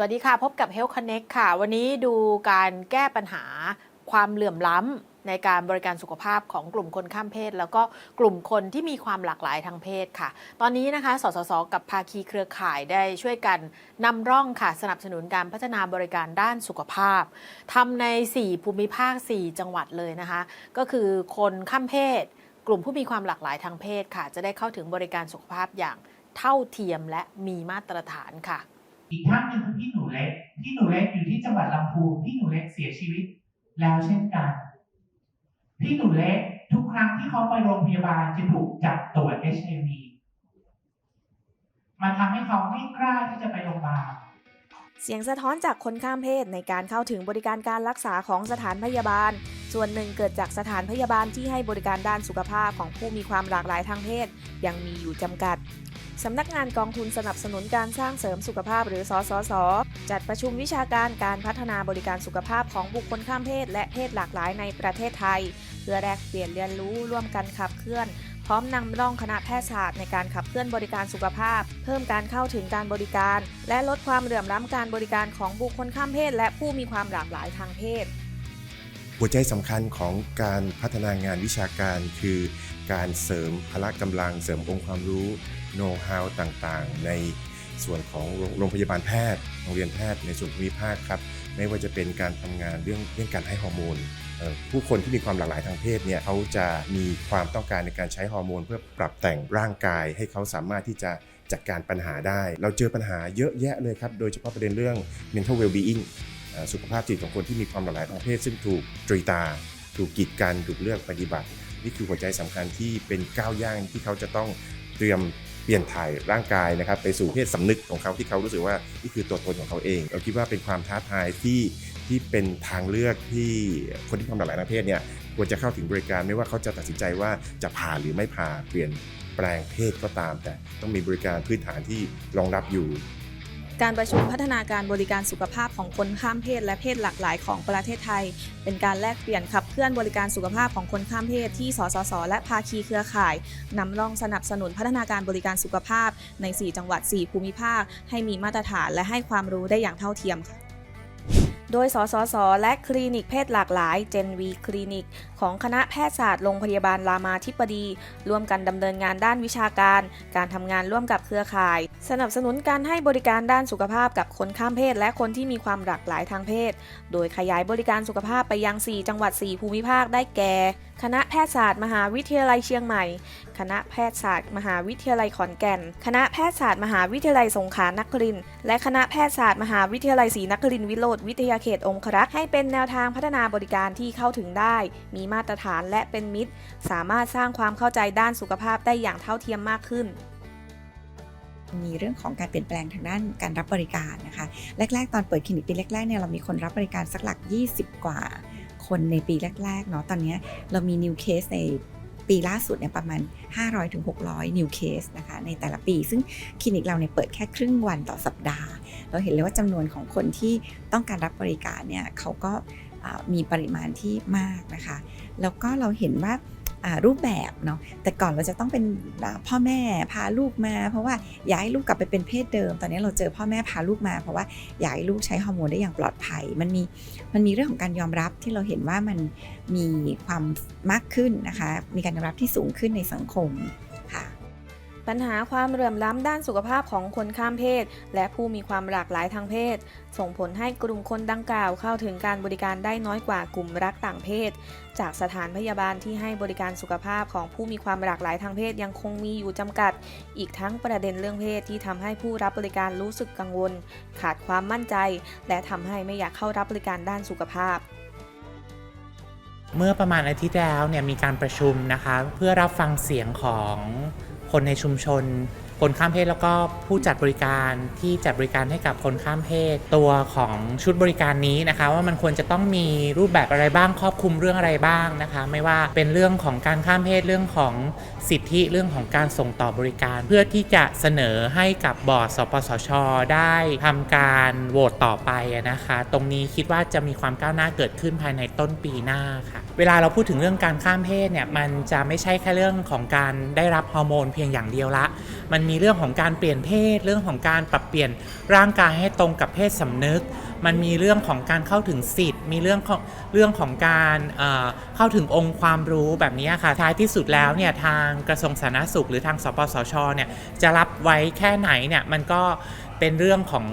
สวัสดีค่ะ พบกับ Health Connect ค่ะ วันนี้ดูการแก้ปัญหาความเหลื่อมล้ำ ในการบริการสุขภาพของกลุ่มคนข้ามเพศ แล้วก็กลุ่มคนที่มีความหลากหลายทางเพศค่ะ ตอนนี้นะคะ สสส กับภาคีเครือข่ายได้ช่วยกันนำร่องค่ะสนับสนุนการพัฒนาบริการด้านสุขภาพทำใน 4 ภูมิภาค 4 จังหวัดเลยนะคะ ก็คือคนข้ามเพศ กลุ่มผู้มีความหลากหลายทางเพศค่ะ จะได้เข้าถึงบริการสุขภาพอย่างเท่าเทียมและมีมาตรฐานค่ะ อีกท่านหนึ่งคือพี่หนูเล็ก พี่หนูเล็กอยู่ที่จังหวัดลำพูน พี่หนูเล็กเสียชีวิต แล้วเช่นกัน พี่หนูเล็กทุกครั้งที่เขาไปโรงพยาบาลจะถูกจับตรวจ HIV มันทำให้เขาไม่กล้าที่จะไปโรงพยาบาลเสียงสะท้อนจากคนข้ามเพศในการเข้าถึงบริการการรักษาของสถานพยาบาล ส่วนหนึ่งเกิดจากสถานพยาบาลที่ให้บริการด้านสุขภาพของผู้มีความหลากหลายทางเพศ ยังมีอยู่จำกัด สำนักงานกองทุนสนับสนุนการสร้างเสริมสุขภาพหรือสสส จัดประชุมวิชาการการพัฒนาบริการสุขภาพของบุคคลข้ามเพศ และเพศหลากหลายในประเทศไทย เพื่อแลกเปลี่ยนเรียนรู้ร่วมกันขับเคลื่อน พร้อมนำร่องคณะแพทยศาสตร์ในการขับเคลื่อนบริการสุขภาพ เพิ่มการเข้าถึงการบริการ และลดความเหลื่อมล้ำการบริการของบุคคลข้ามเพศ และผู้มีความหลากหลายทางเพศ หัวใจสำคัญของการพัฒนางานวิชาการคือการเสริมพละกำลัง เสริมองค์ความรู้โน้ตฮาวต่างๆ ในส่วนของโรงพยาบาลแพทย์โรงเรียนแพทย์ในส่วนภูมิภาคครับไม่ว่าจะเป็นการทำงานเรื่องเรื่องการให้ฮอร์โมนผู้คนที่มีความหลากหลายทางเพศเนี่ยเขาจะมีความต้องการในการใช้ฮอร์โมน เพื่อปรับแต่งร่างกาย ให้เขาสามารถที่จะจัดการปัญหาได้ เราเจอปัญหาเยอะแยะเลยครับ โดยเฉพาะประเด็นเรื่อง mental well-being สุขภาพจิตของคนที่มีความหลากหลายทางเพศซึ่งถูกตรีตา ถูกกีดกันถูกเลือกปฏิบัติ นี่คือหัวใจสำคัญที่เป็นก้าวย่างที่เขาจะต้องเตรียมเปลี่ยนถ่ายร่างกายนะครับไปสู่เพศสำนึกของเขาที่เขารู้สึกว่านี่คือตัวตนของเขาเองเราคิดว่าเป็นความท้าทายที่ที่เป็นทางเลือกที่คนที่มีความหลากหลายทางเพศเนี่ยควรจะเข้าถึงบริการไม่ว่าเขาจะตัดสินใจว่าจะผ่าหรือไม่ผ่าเปลี่ยนแปลงเพศก็ตาม แต่ต้องมีบริการพื้นฐานที่รองรับอยู่ การประชุมพัฒนาการบริการสุขภาพของคนข้ามเพศและเพศหลากหลายของประเทศไทย เป็นการแลกเปลี่ยนขับเคลื่อนบริการสุขภาพของคนข้ามเพศที่สสส และภาคีเครือข่ายนำร่องสนับสนุนพัฒนาการบริการสุขภาพใน 4 จังหวัด 4 ภูมิภาค ให้มีมาตรฐานและให้ความรู้ได้อย่างเท่าเทียมค่ะ โดย สสส และคลินิกเพศหลากหลาย เจนวีคลินิก ของคณะแพทยศาสตร์โรงพยาบาลรามาธิบดี ร่วมกันดำเนินงานด้านวิชาการ การทำงานร่วมกับเครือข่าย สนับสนุนการให้บริการด้านสุขภาพกับคนข้ามเพศ และคนที่มีความหลากหลายทางเพศ โดยขยายบริการสุขภาพไปยัง 4 จังหวัด 4 ภูมิภาคได้แก่ คณะแพทยศาสตร์ มหาวิทยาลัยเชียงใหม่ คณะแพทยศาสตร์ มหาวิทยาลัยขอนแก่น คณะแพทยศาสตร์ มหาวิทยาลัยสงขลานครินทร์และคณะแพทยศาสตร์ มหาวิทยาลัยศรีนครินทร์วิโรธวิทยาเขตองครักษ์ให้เป็นแนวทางพัฒนาบริการที่เข้าถึงได้ มีมาตรฐานและเป็นมิตร สามารถสร้างความเข้าใจด้านสุขภาพได้อย่างเท่าเทียมมากขึ้นมีเรื่องของการเปลี่ยนแปลงทางด้านการรับบริการนะคะ แรก ๆ ตอนเปิดคลินิกปีแรกๆเนี่ยเรามีคนรับบริการสักหลัก 20 กว่าคนในปีแรกๆเนาะตอนนี้เรามี new case ในปีล่าสุดเนี่ยประมาณ 500-600 new case นะคะในแต่ละปี ซึ่งคลินิกเราเนี่ยเปิดแค่ครึ่งวันต่อสัปดาห์ เราเห็นเลยว่าจำนวนของคนที่ต้องการรับบริการเนี่ยเขาก็มีปริมาณที่มากนะคะ แล้วก็เราเห็นว่ารูปแบบเนาะแต่ก่อนเราจะต้องเป็นพ่อแม่พาลูกมา เพราะว่าอยากให้ลูกกลับไปเป็นเพศเดิม ตอนนี้เราเจอพ่อแม่พาลูกมา เพราะว่าอยากให้ลูกใช้ฮอร์โมนได้อย่างปลอดภัย มันมีมันมีเรื่องของการยอมรับที่เราเห็นว่ามันมีความมากขึ้นนะคะ มีการยอมรับที่สูงขึ้นในสังคม ปัญหาความเหลื่อมล้ำด้านสุขภาพของคนข้ามเพศ และผู้มีความหลากหลายทางเพศ ส่งผลให้กลุ่มคนดังกล่าวเข้าถึงการบริการได้น้อยกว่ากลุ่มรักต่างเพศ จากสถานพยาบาลที่ให้บริการสุขภาพของผู้มีความหลากหลายทางเพศยังคงมีอยู่จำกัด อีกทั้งประเด็นเรื่องเพศที่ทำให้ผู้รับบริการรู้สึกกังวล ขาดความมั่นใจ และทำให้ไม่อยากเข้ารับบริการด้านสุขภาพเมื่อประมาณอาทิตย์แล้วเนี่ยมีการประชุมนะคะ เพื่อรับฟังเสียงของ คนในชุมชน คนข้ามเพศแล้วก็ผู้จัดบริการที่จัดบริการให้กับคนข้ามเพศ ตัวของชุดบริการนี้นะคะ ว่ามันควรจะต้องมีรูปแบบอะไรบ้างครอบคลุมเรื่องอะไรบ้างนะคะ ไม่ว่าเป็นเรื่องของการข้ามเพศเรื่องของสิทธิเรื่องของการส่งต่อบริการ เพื่อที่จะเสนอให้กับบอร์ดสปสช ได้ทำการโหวตต่อไปนะคะ ตรงนี้คิดว่าจะมีความก้าวหน้าเกิดขึ้นภายในต้นปีหน้าค่ะ เวลาเราพูดถึงเรื่องการข้ามเพศเนี่ยมันจะไม่ใช่แค่เรื่องของการได้รับฮอร์โมนเพียงอย่างเดียวละมันมีเรื่องของการเปลี่ยนเพศ เรื่องของการปรับเปลี่ยนร่างกายให้ตรงกับเพศสำนึก มันมีเรื่องของการเข้าถึงสิทธิ์ มีเรื่องของเรื่องของการเอ่อเข้าถึงองค์ความรู้แบบนี้ค่ะท้ายที่สุดแล้วเนี่ยทางกระทรวงสาธารณสุข หรือทางสปสชเนี่ยจะรับไว้แค่ไหนเนี่ยมันก็เป็นเรื่องของ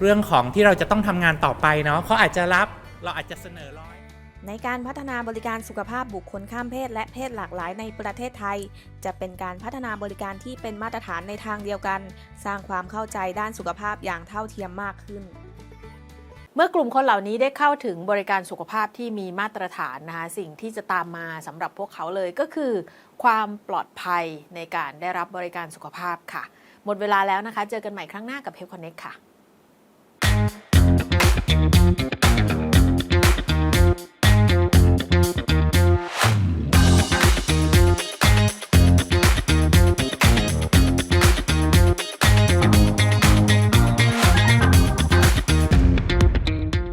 เรื่องของที่เราจะต้องทำงานต่อไปเนาะเขาอาจจะรับเราอาจจะเสนอร้อย ในการพัฒนาบริการสุขภาพบุคคลข้ามเพศและเพศหลากหลายในประเทศไทย จะเป็นการพัฒนาบริการที่เป็นมาตรฐานในทางเดียวกัน สร้างความเข้าใจด้านสุขภาพอย่างเท่าเทียมมากขึ้น เมื่อกลุ่มคนเหล่านี้ได้เข้าถึงบริการสุขภาพที่มีมาตรฐานนะคะสิ่งที่จะตามมาสำหรับพวกเขาเลยก็คือ ความปลอดภัยในการได้รับบริการสุขภาพค่ะ หมดเวลาแล้วนะคะ เจอกันใหม่ครั้งหน้ากับ Health Connect ค่ะ